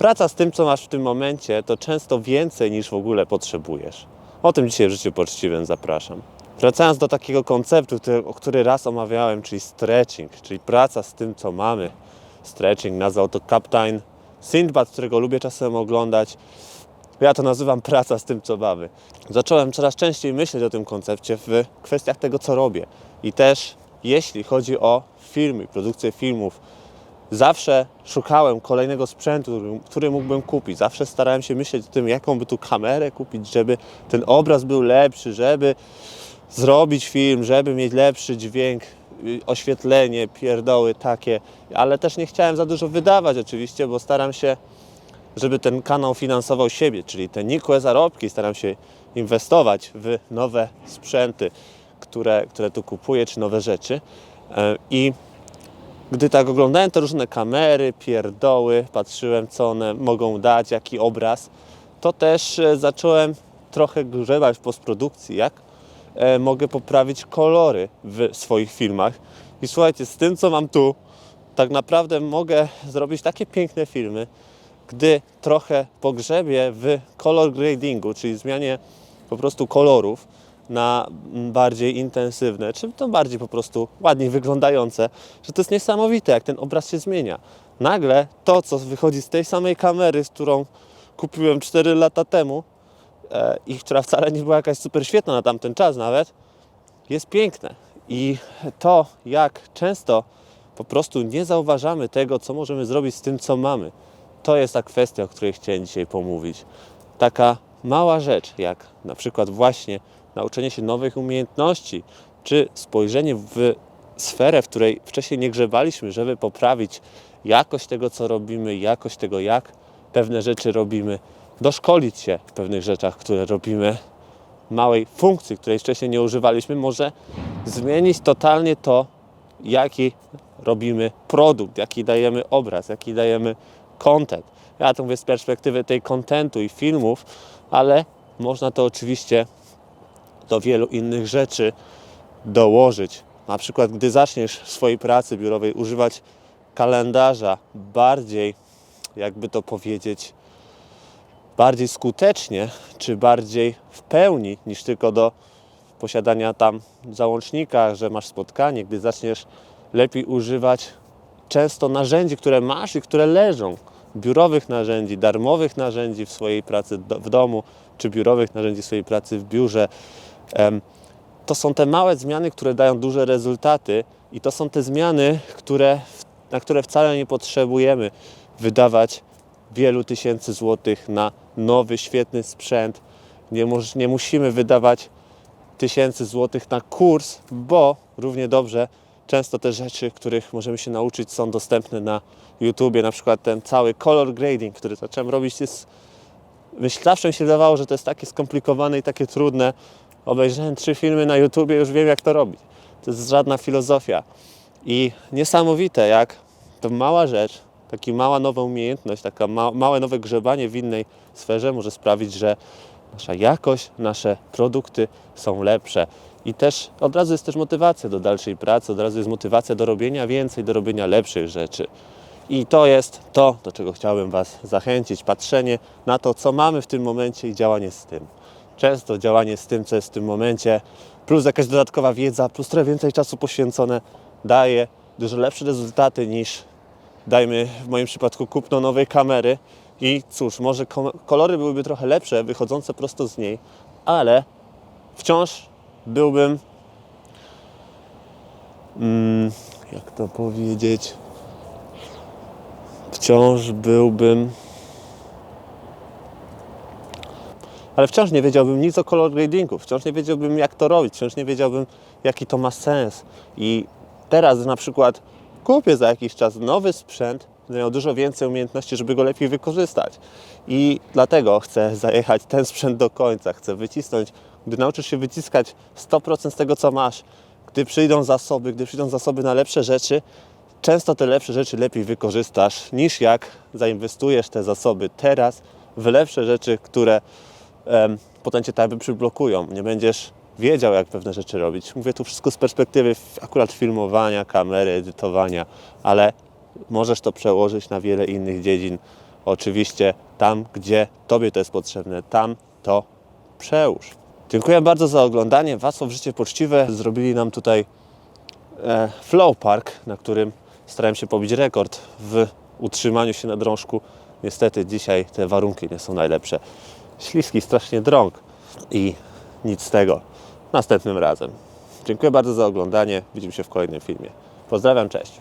Praca z tym, co masz w tym momencie, to często więcej niż w ogóle potrzebujesz. O tym dzisiaj w życiu poczciwym zapraszam. Wracając do takiego konceptu, który, o który raz omawiałem, czyli stretching, czyli praca z tym, co mamy. Stretching nazwał to Captain Sindbad, którego lubię czasem oglądać. Ja to nazywam praca z tym, co mamy. Zacząłem coraz częściej myśleć o tym koncepcie w kwestiach tego, co robię. I też jeśli chodzi o filmy, produkcję filmów, zawsze szukałem kolejnego sprzętu, który- mógłbym kupić. Zawsze starałem się myśleć o tym, jaką by tu kamerę kupić, żeby ten obraz był lepszy, żeby zrobić film, żeby mieć lepszy dźwięk, y, oświetlenie, pierdoły takie, ale też nie chciałem za dużo wydawać oczywiście, bo staram się, żeby ten kanał finansował siebie, czyli te nikłe zarobki staram się inwestować w nowe sprzęty, które, które tu kupuję, czy nowe rzeczy. E, I gdy tak oglądałem te różne kamery, pierdoły, patrzyłem co one mogą dać, jaki obraz, to też e, zacząłem trochę grzebać w postprodukcji, jak e, mogę poprawić kolory w swoich filmach. I słuchajcie, z tym co mam tu, tak naprawdę mogę zrobić takie piękne filmy, gdy trochę pogrzebię w color gradingu, czyli zmianie po prostu kolorów na bardziej intensywne, czy to bardziej po prostu ładniej wyglądające, że to jest niesamowite, jak ten obraz się zmienia. Nagle to, co wychodzi z tej samej kamery, z którą kupiłem 4 lata temu e, i która wcale nie była jakaś super świetna na tamten czas nawet, jest piękne. I to, jak często po prostu nie zauważamy tego, co możemy zrobić z tym, co mamy, to jest ta kwestia, o której chciałem dzisiaj pomówić. Taka mała rzecz, jak na przykład właśnie nauczenie się nowych umiejętności, czy spojrzenie w sferę, w której wcześniej nie grzebaliśmy, żeby poprawić jakość tego, co robimy, jakość tego, jak pewne rzeczy robimy, doszkolić się w pewnych rzeczach, które robimy, małej funkcji, której wcześniej nie używaliśmy, może zmienić totalnie to, jaki robimy produkt, jaki dajemy obraz, jaki dajemy content. Ja to mówię z perspektywy tej contentu i filmów, ale można to oczywiście do wielu innych rzeczy dołożyć. Na przykład, gdy zaczniesz w swojej pracy biurowej używać kalendarza bardziej, jakby to powiedzieć, bardziej skutecznie, czy bardziej w pełni niż tylko do posiadania tam załącznika, że masz spotkanie, gdy zaczniesz lepiej używać często narzędzi, które masz i które leżą, biurowych narzędzi, darmowych narzędzi w swojej pracy w domu, czy biurowych narzędzi w swojej pracy w biurze. To są te małe zmiany, które dają duże rezultaty i to są te zmiany, które, na które wcale nie potrzebujemy wydawać wielu tysięcy złotych na nowy, świetny sprzęt. Nie, nie musimy wydawać tysięcy złotych na kurs, bo równie dobrze często te rzeczy, których możemy się nauczyć, są dostępne na YouTubie. Na przykład ten cały color grading, który zacząłem robić, jest. Zawsze mi się wydawało, że to jest takie skomplikowane i takie trudne. Obejrzałem trzy filmy na YouTubie, już wiem, jak to robić. To jest żadna filozofia. I niesamowite, jak to mała rzecz, taka mała nowa umiejętność, taka ma, małe nowe grzebanie w innej sferze może sprawić, że nasza jakość, nasze produkty są lepsze. I też od razu jest też motywacja do dalszej pracy, od razu jest motywacja do robienia więcej, do robienia lepszych rzeczy. I to jest to, do czego chciałbym Was zachęcić. Patrzenie na to, co mamy w tym momencie i działanie z tym. Często działanie z tym, co jest w tym momencie, plus jakaś dodatkowa wiedza, plus trochę więcej czasu poświęcone, daje dużo lepsze rezultaty niż, dajmy w moim przypadku, kupno nowej kamery. I cóż, może ko- kolory byłyby trochę lepsze, wychodzące prosto z niej, ale wciąż byłbym. Mm, jak to powiedzieć? Wciąż byłbym. Ale wciąż nie wiedziałbym nic o color gradingu, wciąż nie wiedziałbym jak to robić, wciąż nie wiedziałbym jaki to ma sens. I teraz na przykład kupię za jakiś czas nowy sprzęt, będę miał dużo więcej umiejętności, żeby go lepiej wykorzystać. I dlatego chcę zajechać ten sprzęt do końca, chcę wycisnąć. Gdy nauczysz się wyciskać 100% z tego, co masz, gdy przyjdą zasoby, gdy przyjdą zasoby na lepsze rzeczy, często te lepsze rzeczy lepiej wykorzystasz niż jak zainwestujesz te zasoby teraz w lepsze rzeczy, które jakby przyblokują. Nie będziesz wiedział, jak pewne rzeczy robić. Mówię tu wszystko z perspektywy akurat filmowania, kamery, edytowania, ale możesz to przełożyć na wiele innych dziedzin Oczywiście tam, gdzie Tobie to jest potrzebne, tam to przełóż. Dziękuję bardzo za oglądanie. Wacław w Życie Poczciwe zrobili nam tutaj e, flow park, na którym starałem się pobić rekord w utrzymaniu się na drążku. Niestety dzisiaj te warunki nie są najlepsze. Śliski strasznie drąg i nic z tego. Następnym razem. Dziękuję bardzo za oglądanie. Widzimy się w kolejnym filmie. Pozdrawiam, cześć.